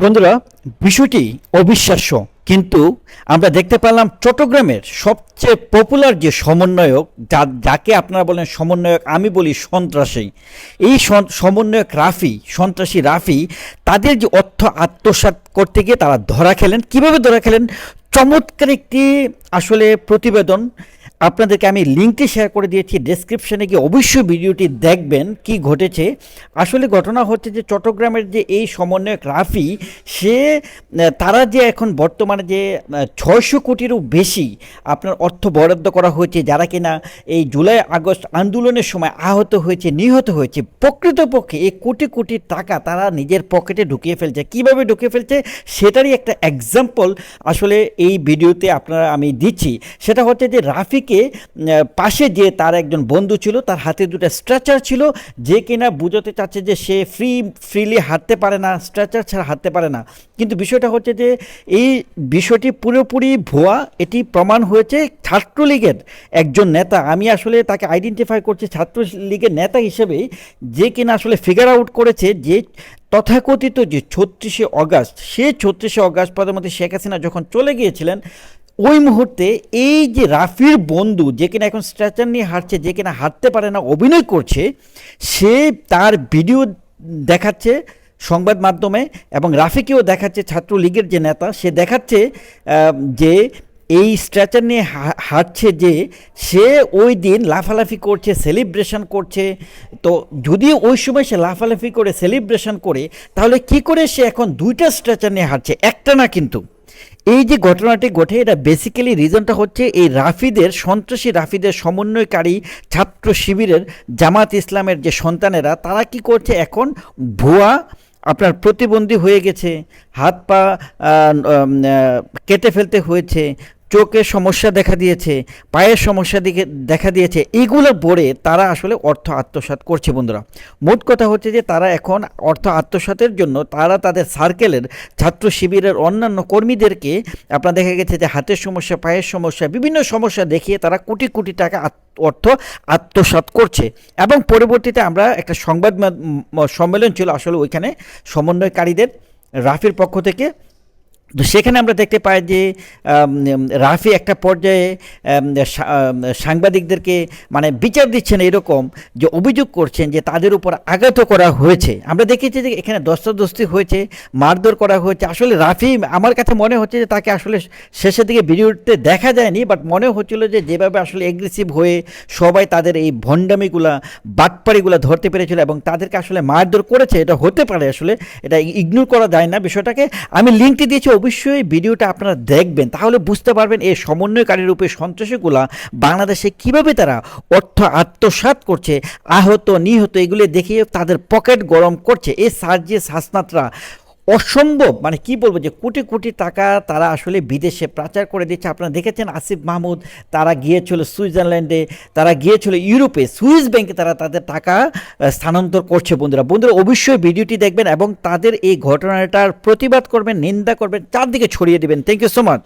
বন্ধুরা, বিষয়টি অবিশ্বাস্য। কিন্তু আমরা দেখতে পেলাম চট্টগ্রামের সবচেয়ে পপুলার যে সমন্বয়ক, যা, যাকে আপনারা বলেন সমন্বয়ক, আমি বলি সন্ত্রাসী। এই সমন্বয়ক রাফি, সন্ত্রাসী রাফি, তাদের যে অর্থ আত্মসাৎ করতে গিয়ে তারা ধরা খেলেন। কীভাবে ধরা খেলেন? চমৎকার একটি আসলে প্রতিবেদন। আপনাদেরকে আমি লিঙ্কটি শেয়ার করে দিয়েছি ডেসক্রিপশনে গিয়ে অবশ্যই ভিডিওটি দেখবেন কি ঘটেছে। আসলে ঘটনা হচ্ছে যে চট্টগ্রামের যে এই সমন্বয়ক রাফি, সে তারা যে এখন বর্তমানে যে ছয়শো কোটিরও বেশি আপনার অর্থ বরাদ্দ করা হয়েছে, যারা কিনা এই জুলাই আগস্ট আন্দোলনের সময় আহত হয়েছে, নিহত হয়েছে, প্রকৃতপক্ষে এই কোটি কোটি টাকা তারা নিজের পকেটে ঢুকিয়ে ফেলছে। কীভাবে ঢুকিয়ে ফেলছে? সেটারই একটা এক্সাম্পল আসলে এই ভিডিওতে আপনারা আমি দিচ্ছি। সেটা হচ্ছে যে রাফিকে উম, পাশে যে তার একজন বন্ধু ছিল তার হাতে দুটো স্ট্রেচার ছিল যে কিনা বুঝতে চাচ্ছে যে সে ফ্রি ফ্রিলি হাঁটতে পারে না স্ট্রেচার ছাড়া হাঁটতে পারে না। কিন্তু বিষয়টা হচ্ছে যে এই বিষয়টি পুরোপুরি ভুয়া এটি প্রমাণ হয়েছে ছাত্রলীগের একজন নেতা। আমি আসলে তাকে আইডেন্টিফাই করছি ছাত্রলীগের নেতা হিসেবে যে কিনা আসলে ফিগার আউট করেছে যে তথাকথিত যে ছত্রিশে অগাস্ট সে ছত্রিশে অগাস্ট প্রধানমন্ত্রী শেখ হাসিনা যখন চলে গিয়েছিলেন ওই মুহূর্তে এই যে রাফির বন্ধু যে কিনা এখন স্ট্রেচার নিয়ে হাঁটছে, যে কিনা হাঁটতে পারে না, অভিনয় করছে, সে তার ভিডিও দেখাচ্ছে সংবাদ মাধ্যমে এবং রাফিকেও দেখাচ্ছে ছাত্রলীগের যে নেতা, সে দেখাচ্ছে যে এই স্ট্রেচার নিয়ে হাঁটছে যে সে ওই দিন লাফালাফি করছে সেলিব্রেশন করছে তো যদি ওই সময় সে লাফালাফি করে সেলিব্রেশন করে, তাহলে কি করে সে এখন দুইটা স্ট্রেচার নিয়ে হাঁটছে? একটা না কিন্তু। এই যে ঘটনাটি ঘটে, এটা বেসিক্যালি রিজনটা হচ্ছে এই রাফিদের, সন্ত্রাসী রাফিদের সমন্বয়কারী ছাত্র শিবিরের জামাত ইসলামের যে সন্তানেরা, তারা কি করছে এখন? ভুয়া আপনার প্রতিবন্ধী হয়ে গেছে, হাত পা কেটে ফেলতে হয়েছে চোখের সমস্যা দেখা দিয়েছে, পায়ের সমস্যা দিকে দেখা দিয়েছে এইগুলো পড়ে তারা আসলে অর্থ আত্মসাৎ করছে বন্ধুরা। মোট কথা হচ্ছে যে তারা এখন অর্থ আত্মসাতের জন্য তারা তাদের সার্কেলের ছাত্র শিবিরের অন্যান্য কর্মীদেরকে আপনার দেখা গেছে যে হাতের সমস্যা, পায়ের সমস্যা, বিভিন্ন সমস্যা দেখিয়ে তারা কোটি কোটি টাকা অর্থ আত্মসাৎ করছে। এবং পরবর্তীতে আমরা একটা সংবাদ সম্মেলন ছিল আসলে ওইখানে সমন্বয়কারীদের, রাফির পক্ষ থেকে। তো সেখানে আমরা দেখতে পাই যে রাফি একটা পর্যায়ে সাংবাদিকদেরকে মানে বিচার দিচ্ছেন এরকম যে অভিযোগ করছেন যে তাদের উপর আঘাত করা হয়েছে। আমরা দেখেছি যে এখানে দস্তাদস্তি হয়েছে, মারধর করা হয়েছে। আসলে রাফি, আমার কাছে মনে হচ্ছে যে তাকে আসলে শেষের দিকে ভিডিওতে দেখা যায়নি বাট মনে হচ্ছিল যে যেভাবে আসলে এগ্রেসিভ হয়ে সবাই তাদের এই ভণ্ডামিগুলা, বাটপাড়িগুলা ধরতে পেরেছিল এবং তাদেরকে আসলে মারধর করেছে। এটা হতে পারে আসলে, এটা ইগনোর করা যায় না বিষয়টাকে। আমি লিঙ্কটি দিয়েছি অবশ্যই ভিডিওটা আপনারা দেখবেন, তাহলে বুঝতে পারবেন এই সমন্বয়কারী রূপে সন্ত্রাসীগুলা বাংলাদেশে কীভাবে তারা অর্থ আত্মসাত করছে, আহত, নিহত, এগুলো দেখিয়ে তাদের পকেট গরম করছে। এই সার্জিস হাসনাতরা অসম্ভব। মানে কি বলব যে কোটি কোটি টাকা তারা আসলে বিদেশে প্রচার করে দিচ্ছে। আপনারা দেখেছেন আসিফ মাহমুদ, তারা গিয়েছিল সুইজারল্যান্ডে, তারা গিয়েছিল ইউরোপে, সুইস ব্যাংকে তারা তাদের টাকা স্থানান্তর করছে বন্ধুরা। বন্ধুরা, অবশ্যই ভিডিওটি দেখবেন এবং তাদের এই ঘটনাটার প্রতিবাদ করবেন, নিন্দা করবেন, চারদিকে ছড়িয়ে দেবেন। Thank you so much